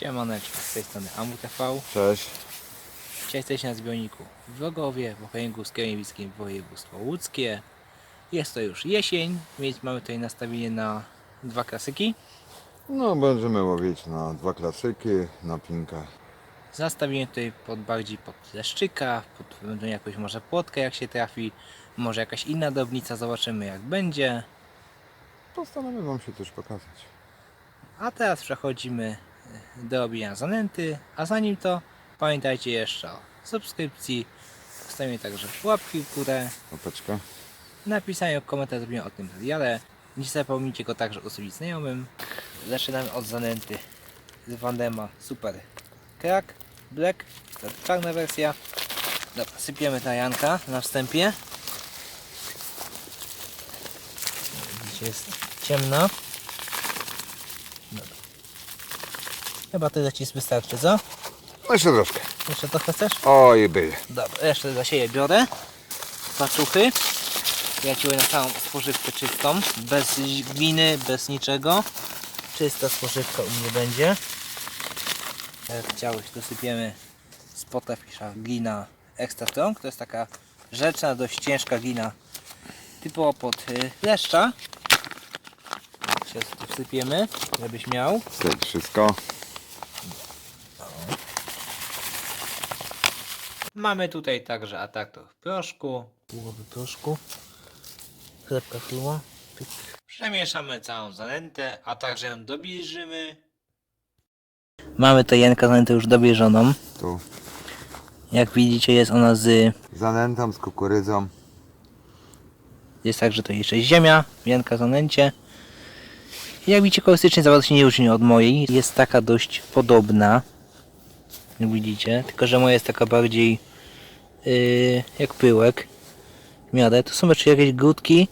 Siemaneczko, z tej strony AmuTV. Cześć. Dzisiaj jesteśmy na zbiorniku w Rogowie, w okręgu skierniewickim województwo łódzkie. Jest to już jesień, więc mamy tutaj nastawienie na dwa klasyki. No będziemy łowić na dwa klasyki, na pinkę. Nastawienie tutaj pod bardziej pod leszczyka, pod ewentualnie jakąś może płotkę jak się trafi, może jakaś inna drobnica, zobaczymy jak będzie. Postanowimy wam się też pokazać. A teraz przechodzimy do robienia zanęty, a zanim to pamiętajcie jeszcze o subskrypcji, zostawienie także łapki w górę, Łapeczka. napisaniu komentarza o tym materiale. Nie zapomnijcie go także ustawić znajomym. Zaczynamy od zanęty z Wandema Super Crack Black, to czarna wersja. Dobra, sypiemy tajanka na wstępie. Widzicie, jest ciemno. Dobra. Chyba tyle ci wystarczy, co? No jeszcze troszkę. Jeszcze trochę chcesz? Oj, byle. Dobra, jeszcze zasieję biorę. Paczuchy. Ja ci na całą spożywkę czystą. Bez gliny, bez niczego. Czysta spożywka u mnie będzie. Jak chciałeś, dosypiemy z potafisza glina extra strong. To jest taka rzeczna, dość ciężka glina typowo pod y, leszcza. Się wsypiemy, żebyś miał. To wszystko. Mamy tutaj także ataktor w proszku, połowy proszku, chlebka. Pyk. Przemieszamy całą zanętę, a także ją dobierzymy. Mamy to jenka zanętę już dobierzoną. Tu. Jak widzicie jest ona z... Zanętą z kukurydzą. Jest także to jeszcze ziemia, jenka zanęcie. Jak widzicie kolorystycznie zawód się nie różni od mojej. Jest taka dość podobna. Jak widzicie, tylko że moja jest taka bardziej yy, jak pyłek w miarę. Tu są jeszcze jakieś grudki.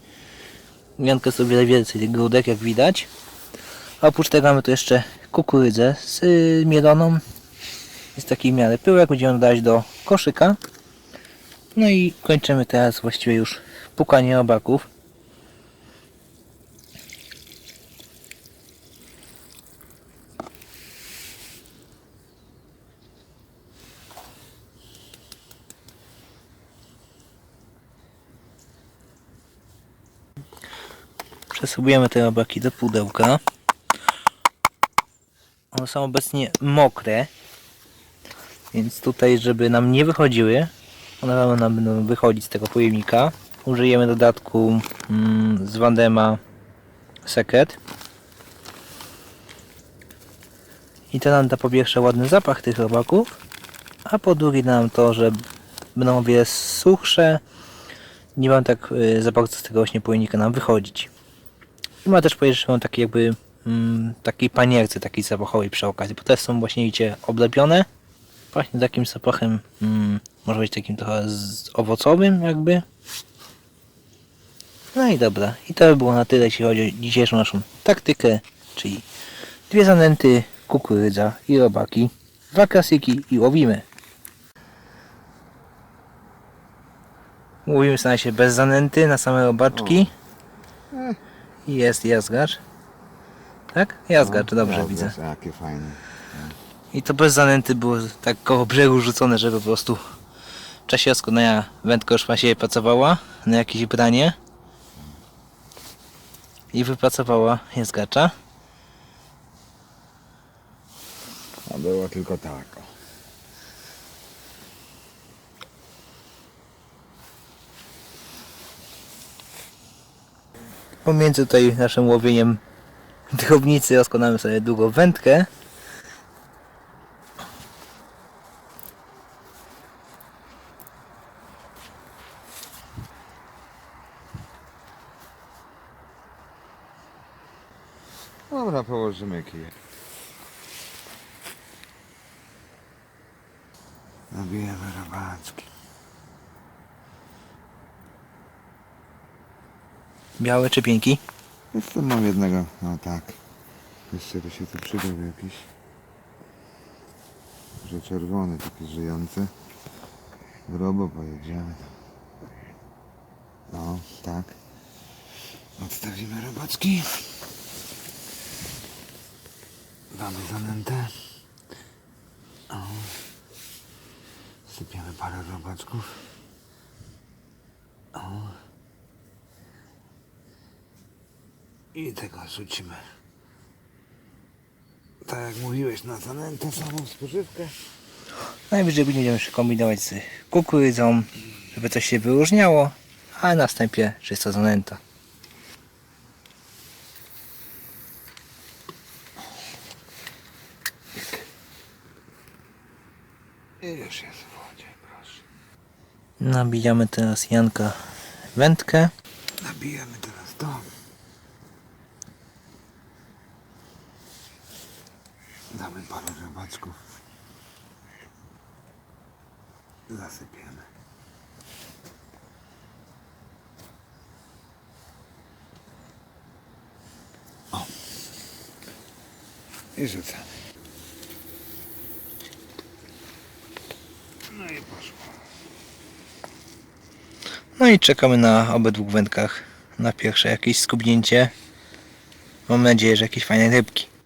Janka sobie wiele więcej tych grudek, jak widać. A oprócz tego mamy tu jeszcze kukurydzę z yy, mieloną. Jest taki w miarę pyłek, będziemy dać do koszyka. No i kończymy teraz właściwie już pukanie robaków. Przesuwujemy te robaki do pudełka. One są obecnie mokre, więc tutaj, żeby nam nie wychodziły, one nam będą wychodzić z tego pojemnika. Użyjemy dodatku mm, z Wandema Secret. I to nam da po pierwsze ładny zapach tych robaków, a po drugie nam to, że będą o wiele suchsze. Nie mam tak y, zapachu z tego właśnie pojemnika nam wychodzić. I ma też mam taki jakby mm, takiej panierce takiej zapachowej przy okazji, bo te są właśnie widzicie oblepione. Właśnie takim zapachem, mm, może być takim trochę z owocowym jakby. No i dobra, i to by było na tyle, jeśli chodzi o dzisiejszą naszą taktykę, czyli dwie zanęty, kukurydza i robaki, dwa klasyki i łowimy. Łowimy sobie się bez zanęty na same robaczki. I jest jazgacz. Tak? Jazgacz, dobrze Jazgacz, widzę. Jakie fajne. I to bez zanęty było tak koło brzegu rzucone, żeby po prostu w czasie oskładania wędka już się pracowała na jakieś branie. I wypracowała jazgacza. A było tylko tak. Pomiędzy tutaj naszym łowieniem drobnicy rozkładamy sobie długą wędkę. Dobra, położymy kijek. Nabijemy robaczki. Białe czy pięki? Jest mam jednego, no tak. Jeszcze to się tu przydał jakiś. Że czerwony, taki żyjący. Robo pojedziemy. No, tak. Odstawimy robaczki. Damy zanętę. O. Sypiemy parę robaczków. O. I tego rzucimy. Tak jak mówiłeś, na zanętę samą spożywkę. Najwyżej będziemy jeszcze kombinować z kukurydzą, żeby coś się wyróżniało, a następnie czysto zanęta. I już jest w wodzie, proszę. Nabijamy teraz Janka wędkę. Nabijemy teraz to. Damy parę robaczków. Zasypiemy. O. I rzucamy. No i poszło. No i czekamy na obydwu wędkach na pierwsze jakieś skubnięcie. Mam nadzieję, że jakieś fajne rybki.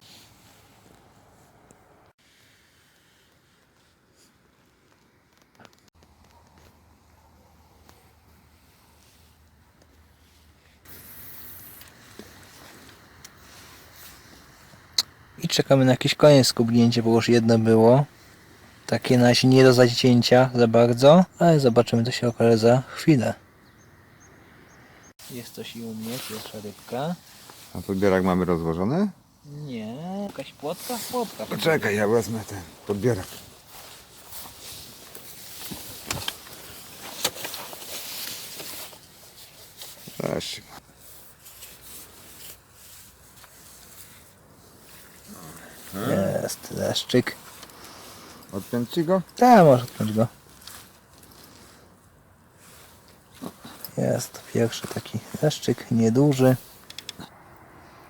Czekamy na jakieś kolejne skubnięcie, bo już jedno było. Takie na razie nie do zacięcia za bardzo, ale zobaczymy co się okaże za chwilę. Jest coś i u mnie, pierwsza rybka. A podbierak mamy rozłożony? Nie, jakaś płotka? Płotka. Poczekaj, ja wezmę ten podbierak. Weź. Jest leszczyk. Odpiąć ci go? Tak, może odpiąć go. Jest pierwszy taki leszczyk, nieduży.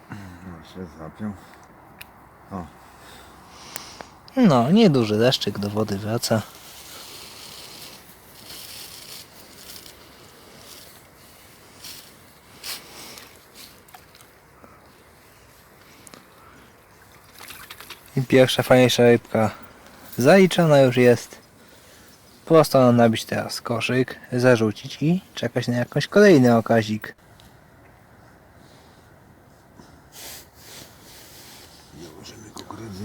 No się zapiął. No, nieduży leszczyk do wody wraca. Pierwsza fajniejsza rybka zaliczona już jest. Prosto nam nabić teraz koszyk, zarzucić i czekać na jakąś kolejny okazik. Kukurydzy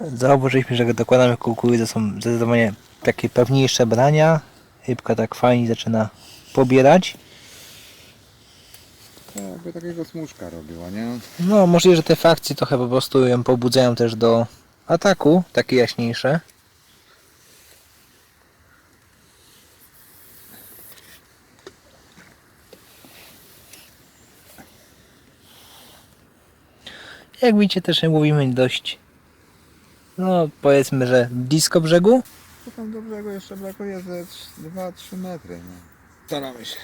Zauważyliśmy, że dokładamy kukurydzę są zdecydowanie takie pewniejsze brania. Rybka tak fajnie zaczyna pobierać. Jakby takiego smuszka robiła, nie? No, możliwe, że te fakcje trochę po prostu ją pobudzają też do ataku, takie jaśniejsze. Jak widzicie, też mówimy dość, no powiedzmy, że blisko brzegu. To tam do brzegu jeszcze brakuje ze 2-3 metry, nie? Staramy się.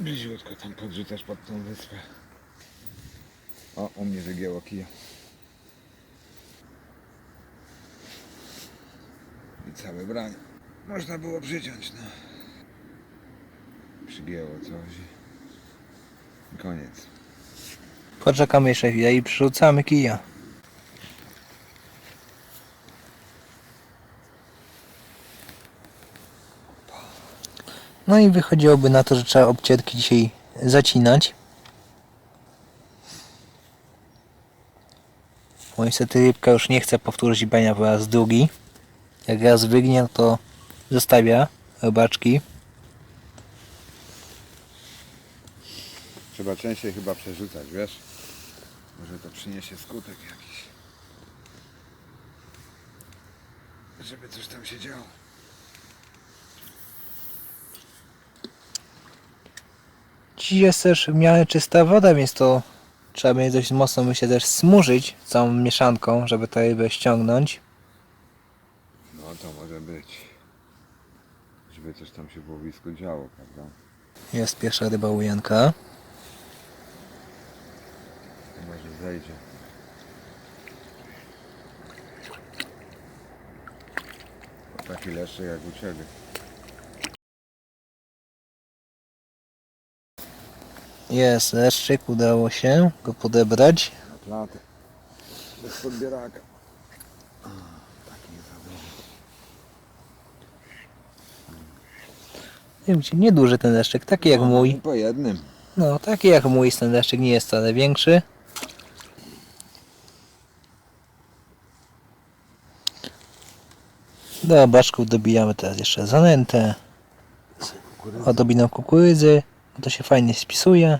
Bliziutko tam podrzucasz pod tą wyspę. O, u mnie wygięło kija. I całe branie. Można było przyciąć, no. Przygięło coś. I koniec. Poczekamy jeszcze chwilę i przerzucamy kija. No i wychodziłoby na to, że trzeba obcierki dzisiaj zacinać. Bo niestety rybka już nie chce powtórzyć bania po raz drugi. Jak raz wygnie, to zostawia robaczki. Trzeba częściej chyba przerzucać, wiesz? Może to przyniesie skutek jakiś. Żeby coś tam się działo. Dziś jest też w miarę czysta woda, więc to trzeba będzie dość mocno się też smurzyć całą mieszanką, żeby tę rybę ściągnąć. No to może być. Żeby coś tam się w łowisku działo, prawda? Jest pierwsza ryba u Janka. To może zejdzie. Taki leszczy jak u Ciebie. Jest leszczyk, udało się go podebrać. Atlanty. Bez podbieraka. Taki jest Wiem ci, nieduży ten leszczyk, taki jak no, mój. Po jednym. No, taki jak mój ten leszczyk, nie jest wcale większy. Do baczków dobijamy teraz jeszcze zanętę. Kukurydza. Odobinam kukurydzy. To się fajnie spisuje.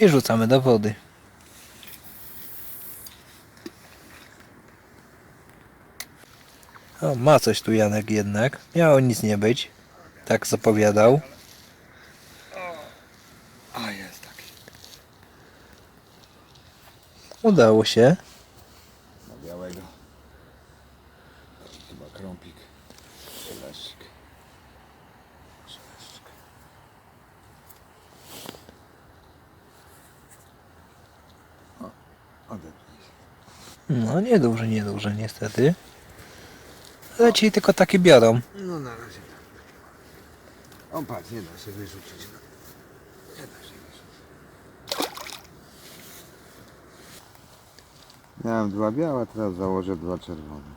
I rzucamy do wody. O, ma coś tu Janek jednak. Miało nic nie być. Tak zapowiadał. A jest taki. Udało się. Na białego. Chyba krąpik. Szeleszczyk. Szeleszczyk. O, odepnij się. No nieduży niestety. Ale ci tylko takie biorą. No na razie tak. O patrz, nie da się wyrzucić. Nie da się wyrzucić. Miałem dwa białe, teraz założę dwa czerwone.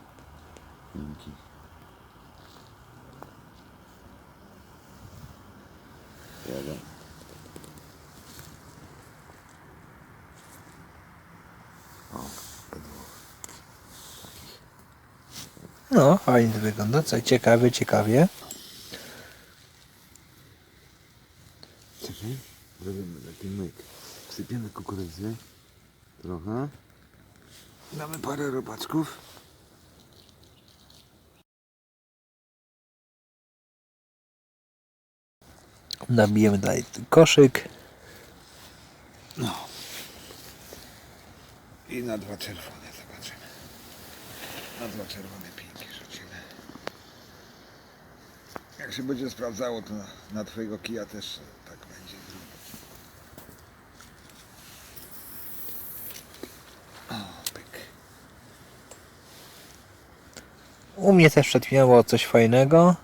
Pinki. Jeden. O, No, fajnie to wygląda. Co ciekawie, ciekawie. Czekaj, zrobimy taki myk. Wsypiemy kukurydzy. Trochę. Damy parę robaczków. Nabijemy dalej ten koszyk. No. I na dwa czerwone zobaczymy. Na dwa czerwone pinki rzucimy. Jak się będzie sprawdzało, to na, na twojego kija też tak będzie. U mnie też przetwiało coś fajnego.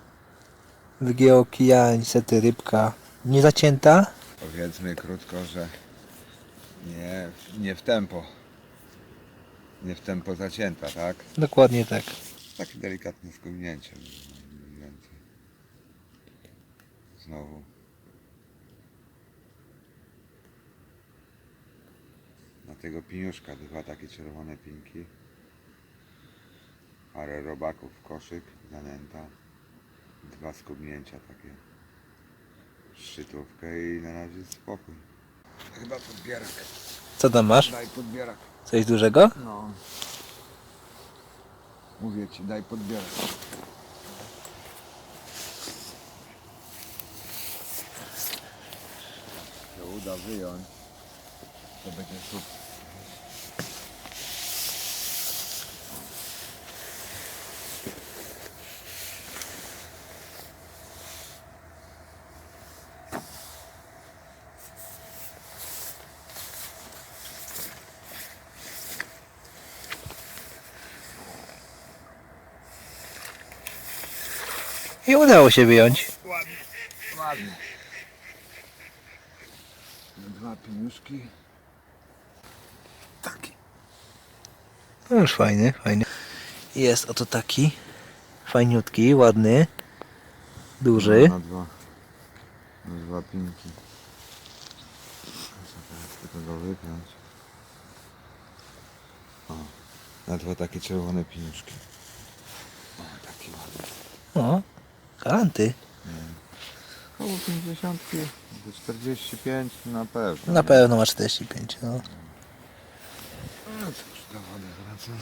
Wygięło kija, niestety rybka nie zacięta. Powiedzmy krótko, że nie, nie w tempo. Nie w tempo zacięta, tak? Dokładnie tak. Takie delikatne skownięcie. Znowu. Na tego piniuszka dwa takie czerwone pinki. Parę robaków w koszyk, zanęta. Dwa skubnięcia takie. Szczytówkę i na razie spokój. Chyba podbierak. Co tam masz? Daj podbierak. Coś dużego? No. Mówię ci, daj podbierak. Uda wyjąć, to będzie super. I udało się wyjąć. Ładnie, ładnie. Dwa piniuszki. Taki. No już fajny, fajny. Jest oto taki. Fajniutki, ładny. Duży. Na dwa, na dwa pinki. Tylko go wypiąć. O, na dwa takie czerwone piniuszki. O, taki ładny. O, kalanty. Koło 50, 45 na pewno. Na pewno ma 45. No. No cóż, do wody wracam.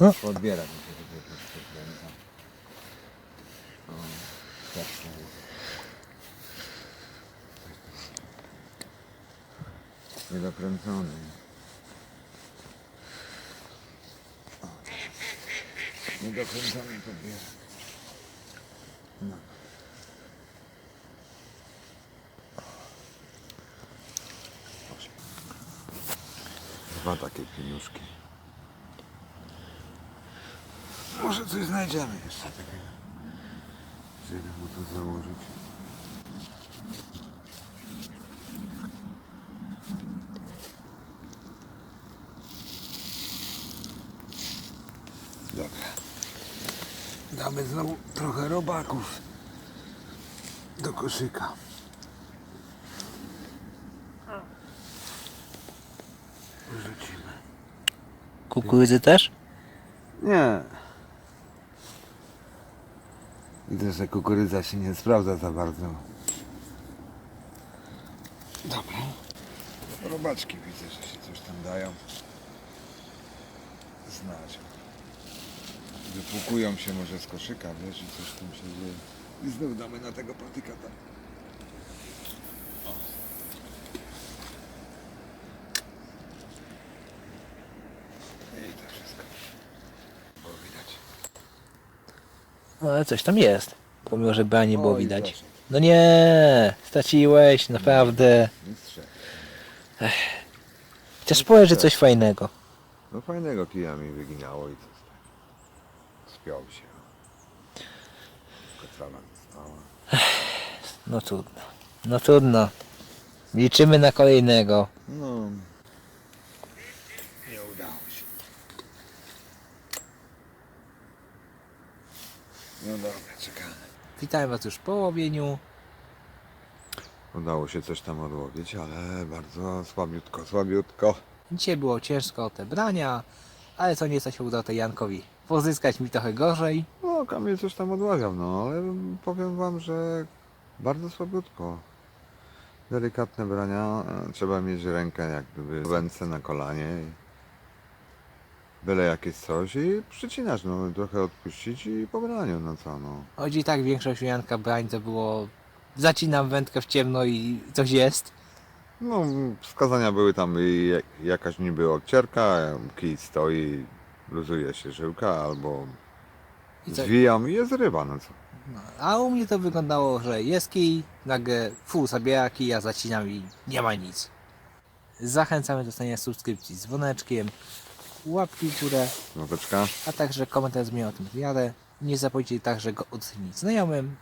No. Mi się tutaj też podkręcam. O, tak. Niedokręcony. O, Niedokręcony podbierak. No. Dwa takie pieniuszki. Może coś znajdziemy jeszcze takiego. Żeby mu to założyć. Dobra. Damy znowu trochę robaków do koszyka. Wrzucimy. Kukurydzy też? Nie. Widzę, że kukurydza się nie sprawdza za bardzo. Dobra. Robaczki widzę, że się coś tam dają. Znać. Wypłukują się może z koszyka, wiesz, i coś tam się dzieje. I znów damy na tego patyka tam. O. I to wszystko. Było widać. No ale coś tam jest. Pomimo, że branie było Oj, widać. No nie, straciłeś, naprawdę. Mistrze. Chociaż powiedz, że coś fajnego. No fajnego kija mi wyginało i tak. Spiął się. Została. No trudno. No trudno. Liczymy na kolejnego. No. Nie udało się. No dobra, czekamy. Witam Was już po łowieniu. Udało się coś tam odłowić, ale bardzo słabiutko, słabiutko. Dzisiaj było ciężko te brania, ale to nieco się udało tej Jankowi pozyskać mi trochę gorzej. No, Kamil coś tam odławiał, no, ale powiem wam, że bardzo słabiutko. Delikatne brania, e, trzeba mieć rękę jak gdyby w ręce na kolanie. i Byle jakieś coś i przycinasz, no, trochę odpuścić i po braniu, no co, no. Choć i tak większość u Janka brań to było zacinam wędkę w ciemno i coś jest. No, wskazania były tam i jak- jakaś niby odcierka, kij stoi, luzuje się żyłka, albo I co? zwijam i jest ryba, no co. No, a u mnie to wyglądało, że jest kij, nagle full zabiera kij, ja zacinam i nie ma nic. Zachęcamy do stania subskrypcji z dzwoneczkiem, łapki w górę, a także komentarz zmian o tym materiale. Nie zapomnijcie także go ocenić znajomym,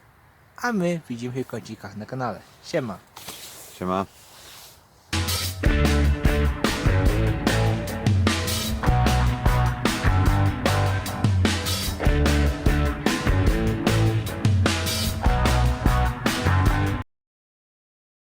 a my widzimy się w kącikach na kanale. Siema! Siema.